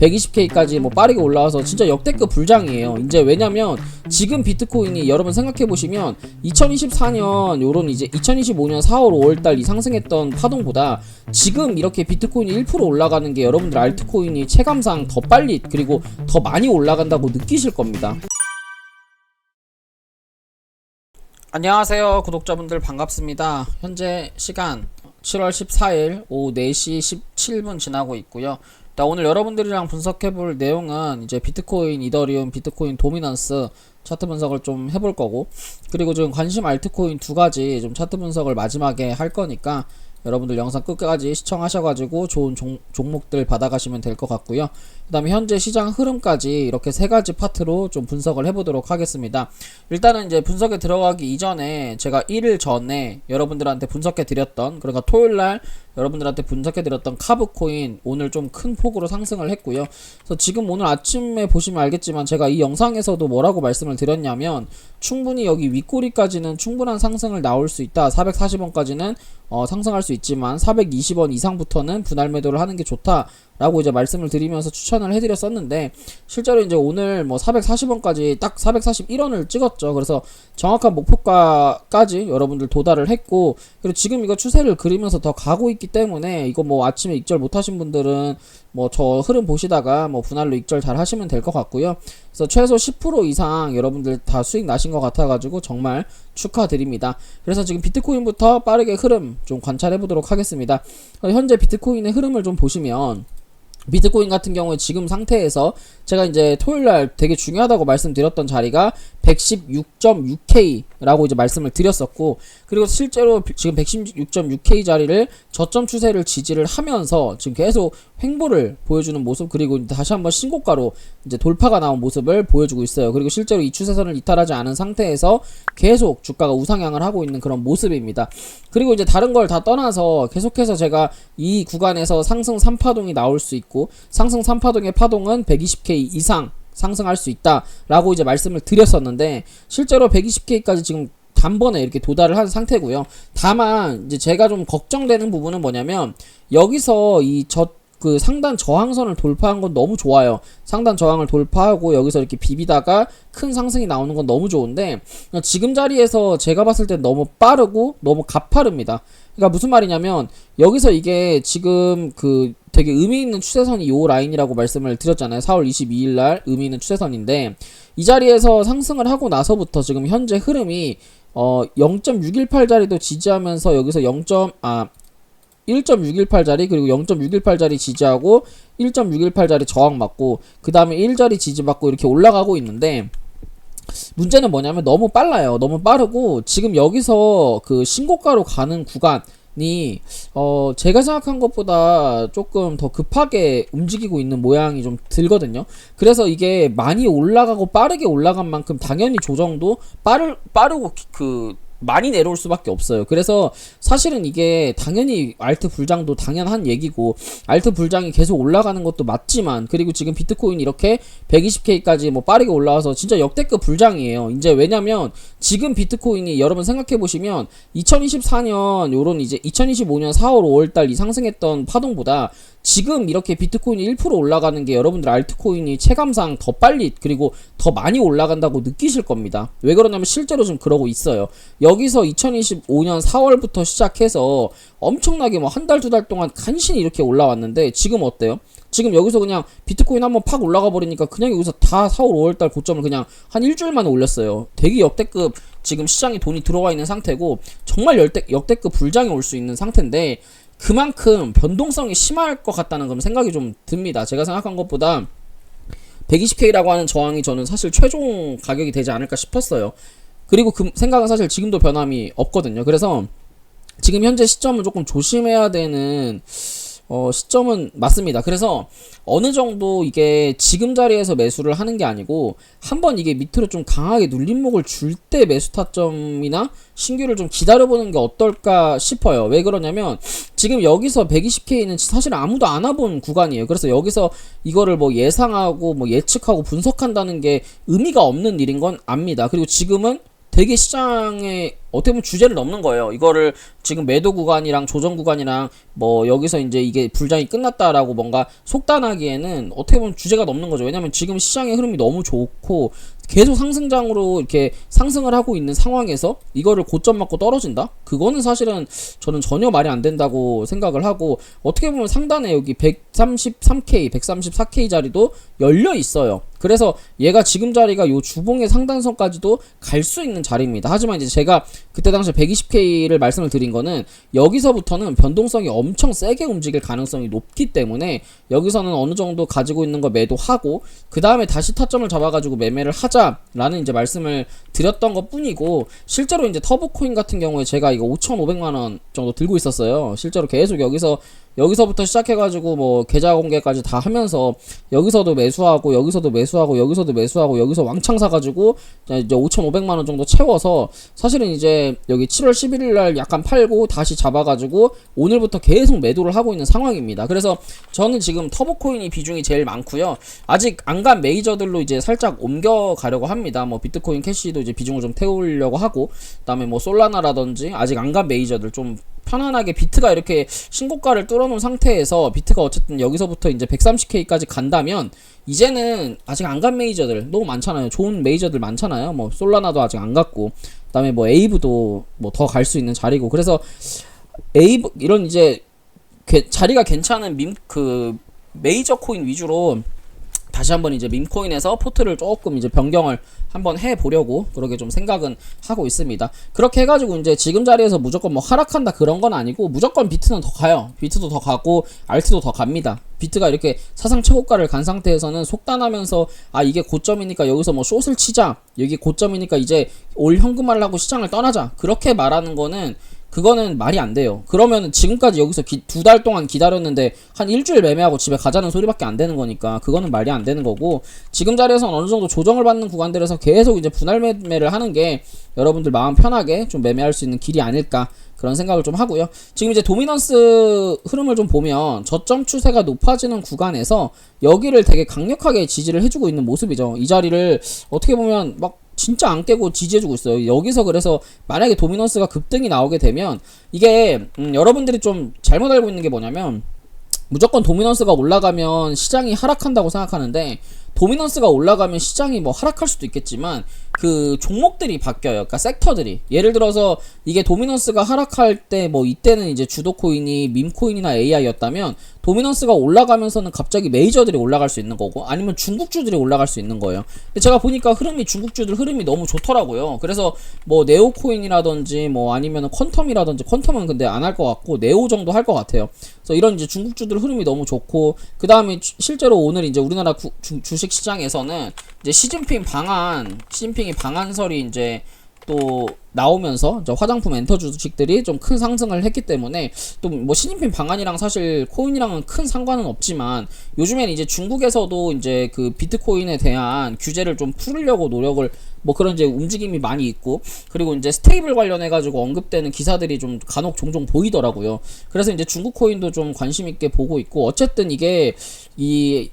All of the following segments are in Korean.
120K까지 뭐 빠르게 올라와서 진짜 역대급 불장이에요. 이제 왜냐면 지금 비트코인이 여러분 생각해 보시면 2024년 요런 이제 2025년 4월 5월 달 이 상승했던 파동보다 지금 이렇게 비트코인이 1% 올라가는 게 여러분들 알트코인이 체감상 더 빨리 그리고 더 많이 올라간다고 느끼실 겁니다. 안녕하세요 구독자분들 반갑습니다 현재 시간 7월 14일 오후 4시 17분 지나고 있고요 자, 오늘 여러분들이랑 분석해 볼 내용은 이제 비트코인, 이더리움, 비트코인 도미넌스 차트 분석을 좀 해볼 거고 그리고 지금 관심 알트코인 두 가지 좀 차트 분석을 마지막에 할 거니까 여러분들 영상 끝까지 시청하셔가지고 좋은 종, 종목들 받아가시면 될 것 같고요. 그 다음에 현재 시장 흐름까지 이렇게 세 가지 파트로 좀 분석을 해보도록 하겠습니다. 일단은 이제 분석에 들어가기 이전에 제가 1일 전에 여러분들한테 분석해 드렸던 그러니까 토요일 날 여러분들한테 분석해 드렸던 카브코인 오늘 좀 큰 폭으로 상승을 했고요. 그래서 지금 오늘 아침에 보시면 알겠지만 제가 이 영상에서도 뭐라고 말씀을 드렸냐면 충분히 여기 윗꼬리까지는 충분한 상승을 나올 수 있다. 440원까지는 어, 상승할 수 있지만 420원 이상부터는 분할 매도를 하는 게 좋다. 라고 이제 말씀을 드리면서 추천을 해드렸었는데 실제로 이제 오늘 뭐 440원까지 딱 441원을 찍었죠. 그래서 정확한 목표가까지 여러분들 도달을 했고 그리고 지금 이거 추세를 그리면서 더 가고 있기 때문에 이거 뭐 아침에 익절 못하신 분들은 뭐 저 흐름 보시다가 뭐 분할로 익절 잘 하시면 될 것 같고요. 그래서 최소 10% 이상 여러분들 다 수익 나신 것 같아가지고 정말 축하드립니다. 그래서 지금 비트코인부터 빠르게 흐름 좀 관찰해 보도록 하겠습니다. 현재 비트코인의 흐름을 좀 보시면 비트코인 같은 경우에 지금 상태에서 제가 이제 토요일 날 되게 중요하다고 말씀드렸던 자리가 116.6K라고 이제 말씀을 드렸었고 그리고 실제로 지금 116.6K 자리를 저점 추세를 지지를 하면서 지금 계속 횡보를 보여주는 모습 그리고 다시 한번 신고가로 이제 돌파가 나온 모습을 보여주고 있어요. 그리고 실제로 이 추세선을 이탈하지 않은 상태에서 계속 주가가 우상향을 하고 있는 그런 모습입니다. 그리고 이제 다른 걸 다 떠나서 계속해서 제가 이 구간에서 상승 3파동이 나올 수 있고 상승 3파동의 파동은 120K 이상 상승할 수 있다라고 이제 말씀을 드렸었는데 실제로 120K까지 지금 단번에 이렇게 도달을 한 상태고요. 다만 이제 제가 좀 걱정되는 부분은 뭐냐면 여기서 이저 그 상단 저항선을 돌파한 건 너무 좋아요. 상단 저항을 돌파하고 여기서 이렇게 비비다가 큰 상승이 나오는 건 너무 좋은데 지금 자리에서 제가 봤을 때 너무 빠르고 너무 가파릅니다. 그러니까 무슨 말이냐면 여기서 이게 지금 그 되게 의미 있는 추세선이 요 라인이라고 말씀을 드렸잖아요. 4월 22일 날 의미 있는 추세선인데 이 자리에서 상승을 하고 나서부터 지금 현재 흐름이 어 0.618 자리도 지지하면서 여기서 0. 아 1.618 자리 그리고 0.618 자리 지지하고 1.618 자리 저항 맞고 그 다음에 1 자리 지지 받고 이렇게 올라가고 있는데 문제는 뭐냐면 너무 빨라요. 너무 빠르고 지금 여기서 그 신고가로 가는 구간 이 어 제가 생각한 것보다 조금 더 급하게 움직이고 있는 모양이 좀 들거든요. 그래서 이게 많이 올라가고 빠르게 올라간 만큼 당연히 조정도 빠르 빠르고 그 많이 내려올 수밖에 없어요. 그래서 사실은 이게 당연히 알트 불장도 당연한 얘기고 알트 불장이 계속 올라가는 것도 맞지만 그리고 지금 비트코인 이렇게 120K까지 뭐 빠르게 올라와서 진짜 역대급 불장이에요. 이제 왜냐면 지금 비트코인이 여러분 생각해 보시면 2024년 요런 이제 2025년 4월 5월 달 이 상승했던 파동보다 지금 이렇게 비트코인이 1% 올라가는 게 여러분들 알트코인이 체감상 더 빨리 그리고 더 많이 올라간다고 느끼실 겁니다. 왜 그러냐면 실제로 좀 그러고 있어요. 여기서 2025년 4월부터 시작해서 엄청나게 뭐 한 달 두 달 동안 간신히 이렇게 올라왔는데 지금 어때요? 지금 여기서 그냥 비트코인 한번 팍 올라가 버리니까 그냥 여기서 다 4월 5월달 고점을 그냥 한 일주일 만에 올렸어요. 되게 역대급 지금 시장에 돈이 들어와 있는 상태고 정말 열대, 역대급 불장이 올 수 있는 상태인데 그만큼 변동성이 심할 것 같다는 그런 생각이 좀 듭니다. 제가 생각한 것보다 120K라고 하는 저항이 저는 사실 최종 가격이 되지 않을까 싶었어요. 그리고 그 생각은 사실 지금도 변함이 없거든요. 그래서 지금 현재 시점은 조금 조심해야 되는 어, 시점은 맞습니다. 그래서 어느 정도 이게 지금 자리에서 매수를 하는 게 아니고 한번 이게 밑으로 좀 강하게 눌림목을 줄 때 매수 타점이나 신규를 좀 기다려보는 게 어떨까 싶어요. 왜 그러냐면 지금 여기서 120K는 사실 아무도 안 와본 구간이에요. 그래서 여기서 이거를 뭐 예상하고 뭐 예측하고 분석한다는 게 의미가 없는 일인 건 압니다. 그리고 지금은 되게 시장에 어떻게 보면 주제를 넘는 거예요. 이거를 지금 매도 구간이랑 조정 구간이랑 뭐 여기서 이제 이게 불장이 끝났다라고 뭔가 속단하기에는 어떻게 보면 주제가 넘는 거죠. 왜냐면 지금 시장의 흐름이 너무 좋고 계속 상승장으로 이렇게 상승을 하고 있는 상황에서 이거를 고점 맞고 떨어진다? 그거는 사실은 저는 전혀 말이 안 된다고 생각을 하고 어떻게 보면 상단에 여기 133K, 134K 자리도 열려 있어요. 그래서 얘가 지금 자리가 요 주봉의 상단선까지도 갈 수 있는 자리입니다. 하지만 이제 제가 그때 당시 120K를 말씀을 드린 거는 여기서부터는 변동성이 엄청 세게 움직일 가능성이 높기 때문에 여기서는 어느 정도 가지고 있는 거 매도하고 그 다음에 다시 타점을 잡아가지고 매매를 하자라는 이제 말씀을 드렸던 것 뿐이고 실제로 이제 터보코인 같은 경우에 제가 이거 5,500만 원 정도 들고 있었어요. 실제로 계속 여기서 여기서부터 시작해가지고 뭐 계좌 공개까지 다 하면서 여기서도 매수하고 여기서도 매수하고 여기서도 매수하고 여기서 왕창 사가지고 이제 5,500만 원 정도 채워서 사실은 이제 여기 7월 11일 날 약간 팔고 다시 잡아가지고 오늘부터 계속 매도를 하고 있는 상황입니다. 그래서 저는 지금 터보코인이 비중이 제일 많고요. 아직 안 간 메이저들로 이제 살짝 옮겨가려고 합니다. 뭐 비트코인 캐시도 이제 비중을 좀 태우려고 하고 그다음에 뭐 솔라나라든지 아직 안 간 메이저들 좀 편안하게 비트가 이렇게 신고가를 뚫어놓은 상태에서 비트가 어쨌든 여기서부터 이제 130K까지 간다면 이제는 아직 안 간 메이저들 너무 많잖아요. 좋은 메이저들 많잖아요. 뭐 솔라나도 아직 안 갔고 그다음에 뭐 에이브도 뭐 더 갈 수 있는 자리고 그래서 에이브 이런 이제 게- 자리가 괜찮은 밈그 메이저 코인 위주로 다시 한번 이제 밈코인에서 포트를 조금 이제 변경을 한번 해 보려고 그렇게 좀 생각은 하고 있습니다. 그렇게 해가지고 이제 지금 자리에서 무조건 뭐 하락한다 그런 건 아니고 무조건 비트는 더 가요. 비트도 더 가고 알트도 더 갑니다. 비트가 이렇게 사상 최고가를 간 상태에서는 속단하면서 아 이게 고점이니까 여기서 뭐 숏을 치자 여기 고점이니까 이제 올 현금화를 하고 시장을 떠나자 그렇게 말하는 거는 그거는 말이 안 돼요. 그러면 지금까지 여기서 두 달 동안 기다렸는데 한 일주일 매매하고 집에 가자는 소리밖에 안 되는 거니까 그거는 말이 안 되는 거고 지금 자리에서는 어느 정도 조정을 받는 구간들에서 계속 이제 분할 매매를 하는 게 여러분들 마음 편하게 좀 매매할 수 있는 길이 아닐까 그런 생각을 좀 하고요. 지금 이제 도미넌스 흐름을 좀 보면 저점 추세가 높아지는 구간에서 여기를 되게 강력하게 지지를 해주고 있는 모습이죠. 이 자리를 어떻게 보면 막 진짜 안 깨고 지지해주고 있어요. 여기서 그래서 만약에 도미넌스가 급등이 나오게 되면 이게 음, 여러분들이 좀 잘못 알고 있는 게 뭐냐면 무조건 도미넌스가 올라가면 시장이 하락한다고 생각하는데 도미넌스가 올라가면 시장이 뭐 하락할 수도 있겠지만 그 종목들이 바뀌어요. 그러니까 섹터들이 예를 들어서 이게 도미넌스가 하락할 때 뭐 이때는 이제 주도 코인이 밈 코인이나 AI였다면 도미넌스가 올라가면서는 갑자기 메이저들이 올라갈 수 있는 거고 아니면 중국주들이 올라갈 수 있는 거예요. 근데 제가 보니까 흐름이 중국주들 흐름이 너무 좋더라고요. 그래서 뭐 네오 코인이라든지 뭐 아니면 퀀텀이라든지 퀀텀은 근데 안 할 것 같고 네오 정도 할 것 같아요. 그래서 이런 이제 중국주들 흐름이 너무 좋고 그 다음에 실제로 오늘 이제 우리나라 구, 주, 주식 시장에서는 이제 시진핑 방한 시진핑이 방한설이 이제 또 나오면서 화장품 엔터 주식들이 좀 큰 상승을 했기 때문에 또 뭐 시진핑 방안이랑 사실 코인이랑은 큰 상관은 없지만 요즘에는 이제 중국에서도 이제 그 비트코인에 대한 규제를 좀 풀으려고 노력을 뭐 그런 이제 움직임이 많이 있고 그리고 이제 스테이블 관련해 가지고 언급되는 기사들이 좀 간혹 종종 보이더라고요. 그래서 이제 중국 코인도 좀 관심 있게 보고 있고 어쨌든 이게 이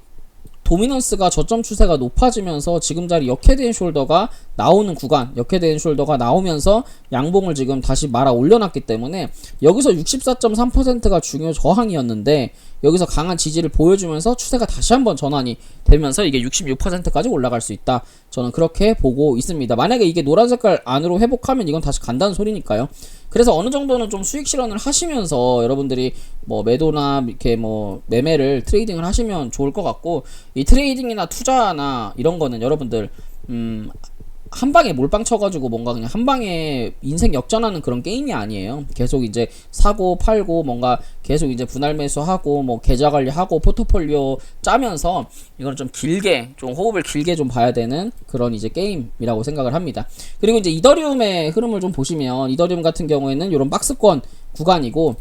도미넌스가 저점 추세가 높아지면서 지금 자리 역헤드 앤 숄더가 나오는 구간, 역헤드 앤 숄더가 나오면서 양봉을 지금 다시 말아 올려놨기 때문에 여기서 64.3%가 중요 저항이었는데 여기서 강한 지지를 보여주면서 추세가 다시 한번 전환이 되면서 이게 66%까지 올라갈 수 있다. 저는 그렇게 보고 있습니다. 만약에 이게 노란 색깔 안으로 회복하면 이건 다시 간다는 소리니까요. 그래서 어느 정도는 좀 수익 실현을 하시면서 여러분들이 뭐 매도나 이렇게 뭐 매매를 트레이딩을 하시면 좋을 것 같고 이 트레이딩이나 투자나 이런 거는 여러분들 음. 한 방에 몰빵 쳐가지고 뭔가 그냥 한 방에 인생 역전하는 그런 게임이 아니에요. 계속 이제 사고 팔고 뭔가 계속 이제 분할 매수하고 뭐 계좌 관리하고 포트폴리오 짜면서 이거는 좀 길게 좀 호흡을 길게 좀 봐야 되는 그런 이제 게임이라고 생각을 합니다. 그리고 이제 이더리움의 흐름을 좀 보시면 이더리움 같은 경우에는 이런 박스권 구간이고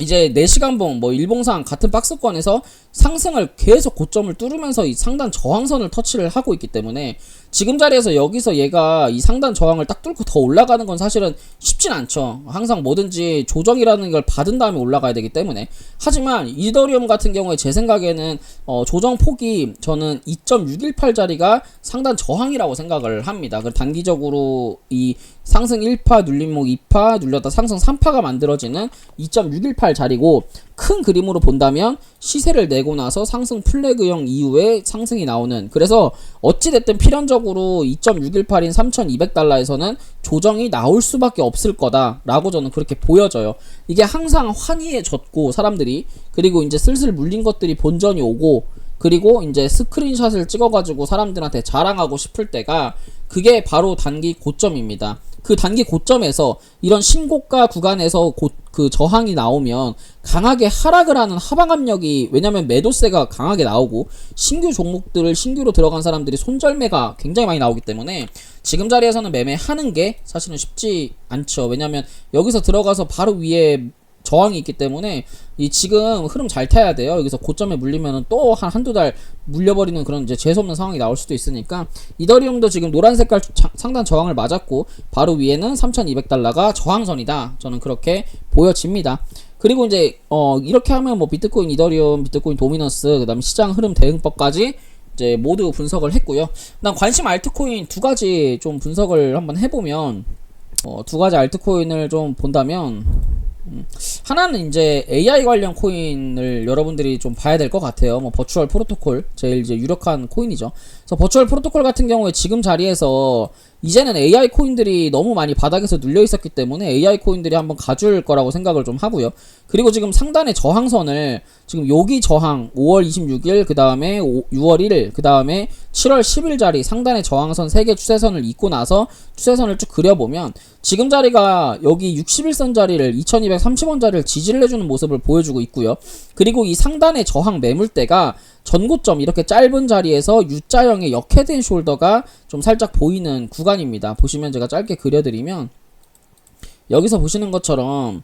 이제 4시간봉 뭐 일봉상 같은 박스권에서 상승을 계속 고점을 뚫으면서 이 상단 저항선을 터치를 하고 있기 때문에 지금 자리에서 여기서 얘가 이 상단 저항을 딱 뚫고 더 올라가는 건 사실은 쉽진 않죠. 항상 뭐든지 조정이라는 걸 받은 다음에 올라가야 되기 때문에. 하지만 이더리움 같은 경우에 제 생각에는 어, 조정 폭이 저는 2.618짜리가 상단 저항이라고 생각을 합니다. 그 단기적으로 이 상승 1파 눌림목 2파 눌렸다 상승 3파가 만들어지는 2.618짜리고 큰 그림으로 본다면 시세를 내고 나서 상승 플래그형 이후에 상승이 나오는 그래서 어찌됐든 필연적으로 2.618인 3200달러에서는 조정이 나올 수밖에 없을 거다라고 저는 그렇게 보여져요. 이게 항상 환희에 젖고 사람들이 그리고 이제 슬슬 물린 것들이 본전이 오고 그리고 이제 스크린샷을 찍어가지고 사람들한테 자랑하고 싶을 때가 그게 바로 단기 고점입니다. 그 단기 고점에서 이런 신고가 구간에서 고, 그 저항이 나오면 강하게 하락을 하는 하방 압력이 왜냐면 매도세가 강하게 나오고 신규 종목들을 신규로 들어간 사람들이 손절매가 굉장히 많이 나오기 때문에 지금 자리에서는 매매하는 게 사실은 쉽지 않죠. 왜냐면 여기서 들어가서 바로 위에 저항이 있기 때문에 이 지금 흐름 잘 타야 돼요. 여기서 고점에 물리면은 또 한 한두 달 물려버리는 그런 이제 재수없는 상황이 나올 수도 있으니까 이더리움도 지금 노란 색깔 자- 상단 저항을 맞았고 바로 위에는 3,200달러가 저항선이다. 저는 그렇게 보여집니다. 그리고 이제 어 이렇게 하면 뭐 비트코인, 이더리움, 비트코인 도미넌스 그다음에 시장 흐름 대응법까지 이제 모두 분석을 했고요. 난 관심 알트코인 두 가지 좀 분석을 한번 해보면 어, 두 가지 알트코인을 좀 본다면 음, 하나는 이제 AI 관련 코인을 여러분들이 좀 봐야 될 것 같아요. 뭐 버추얼 프로토콜 제일 이제 유력한 코인이죠. 그래서 버추얼 프로토콜 같은 경우에 지금 자리에서 이제는 AI 코인들이 너무 많이 바닥에서 눌려 있었기 때문에 AI 코인들이 한번 가줄 거라고 생각을 좀 하고요. 그리고 지금 상단의 저항선을 지금 여기 저항 5월 26일 그 다음에 6월 1일 그 다음에 7월 10일 자리 상단의 저항선 3개 추세선을 잇고 나서 추세선을 쭉 그려보면 지금 자리가 여기 61선 자리를 2230원 자리를 지지를 해주는 모습을 보여주고 있고요. 그리고 이 상단의 저항 매물대가 전고점 이렇게 짧은 자리에서 U자형의 역헤드앤 숄더가 좀 살짝 보이는 구간입니다. 보시면 제가 짧게 그려드리면 여기서 보시는 것처럼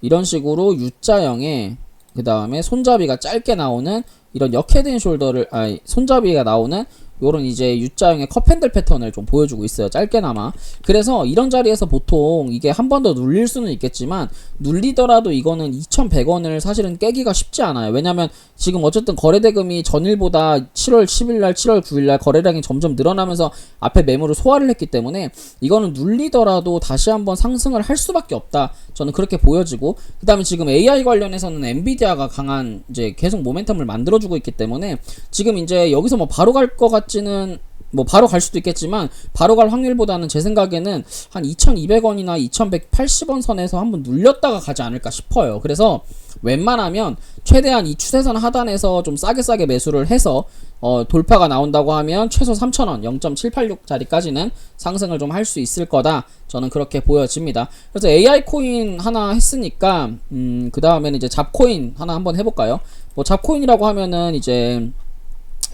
이런 식으로 U자형의 그 다음에 손잡이가 짧게 나오는 이런 역헤드앤 숄더를 아니 손잡이가 나오는 요런 이제 U자형의 컵핸들 패턴을 좀 보여주고 있어요. 짧게나마. 그래서 이런 자리에서 보통 이게 한 번 더 눌릴 수는 있겠지만 눌리더라도 이거는 2,100원을 사실은 깨기가 쉽지 않아요. 왜냐면 지금 어쨌든 거래대금이 전일보다 7월 10일날, 7월 9일날 거래량이 점점 늘어나면서 앞에 매물을 소화를 했기 때문에 이거는 눌리더라도 다시 한번 상승을 할 수밖에 없다. 저는 그렇게 보여지고 그 다음에 지금 AI 관련해서는 엔비디아가 강한 이제 계속 모멘텀을 만들어주고 있기 때문에 지금 이제 여기서 뭐 바로 갈 것 같 지는 뭐 바로 갈 수도 있겠지만 바로 갈 확률보다는 제 생각에는 한 2,200원이나 2,180원 선에서 한번 눌렸다가 가지 않을까 싶어요. 그래서 웬만하면 최대한 이 추세선 하단에서 좀 싸게 싸게 매수를 해서 어, 돌파가 나온다고 하면 최소 3,000원 0.786짜리까지는 상승을 좀 할 수 있을 거다. 저는 그렇게 보여집니다. 그래서 AI 코인 하나 했으니까 음, 그 다음에는 이제 잡코인 하나 한번 해볼까요? 뭐 잡코인이라고 하면은 이제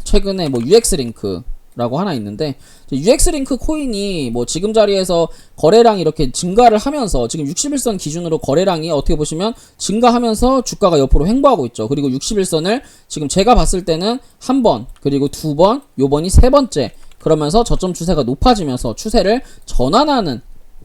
최근에 뭐 UX 링크 라고 하나 있는데 UX 링크 코인이 뭐 지금 자리에서 거래량이 이렇게 증가를 하면서 지금 61선 기준으로 거래량이 어떻게 보시면 증가하면서 주가가 옆으로 횡보하고 있죠. 그리고 61선을 지금 제가 봤을 때는 한 번, 그리고 두 번, 요번이 세 번째 그러면서 저점 추세가 높아지면서 추세를 전환하는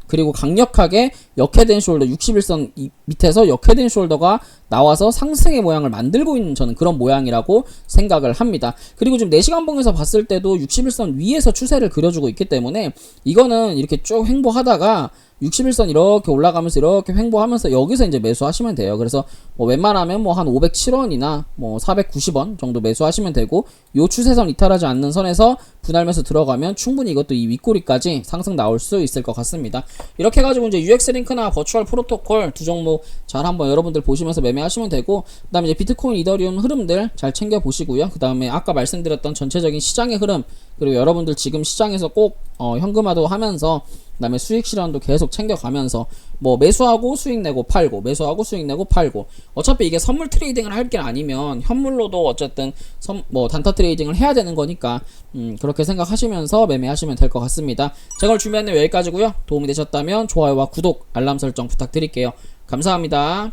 그리고 강력하게 역헤드 앤 숄더 61선 이- 밑에서 역헤드 앤 숄더가 나와서 상승의 모양을 만들고 있는 저는 그런 모양이라고 생각을 합니다. 그리고 지금 4시간봉에서 봤을 때도 61선 위에서 추세를 그려주고 있기 때문에 이거는 이렇게 쭉 횡보하다가 61선 이렇게 올라가면서 이렇게 횡보하면서 여기서 이제 매수하시면 돼요. 그래서 뭐 웬만하면 뭐 한 507원이나 뭐 490원 정도 매수하시면 되고 요 추세선 이탈하지 않는 선에서 분할 매수 들어가면 충분히 이것도 이 윗꼬리까지 상승 나올 수 있을 것 같습니다. 이렇게 해가지고 이제 UX 링크나 버추얼 프로토콜 두 종목 잘 한번 여러분들 보시면서 매매하시면 되고 그다음에 이제 비트코인, 이더리움 흐름들 잘 챙겨 보시고요. 그다음에 아까 말씀드렸던 전체적인 시장의 흐름 그리고 여러분들 지금 시장에서 꼭 어, 현금화도 하면서 그다음에 수익 실현도 계속 챙겨가면서 뭐 매수하고 수익 내고 팔고 매수하고 수익 내고 팔고 어차피 이게 선물 트레이딩을 할 게 아니면 현물로도 어쨌든 선, 뭐 단타 트레이딩을 해야 되는 거니까 음, 그렇게 생각하시면서 매매하시면 될 것 같습니다. 제가 준비한 내용 여기까지고요. 도움이 되셨다면 좋아요와 구독 알람 설정 부탁드릴게요. 감사합니다.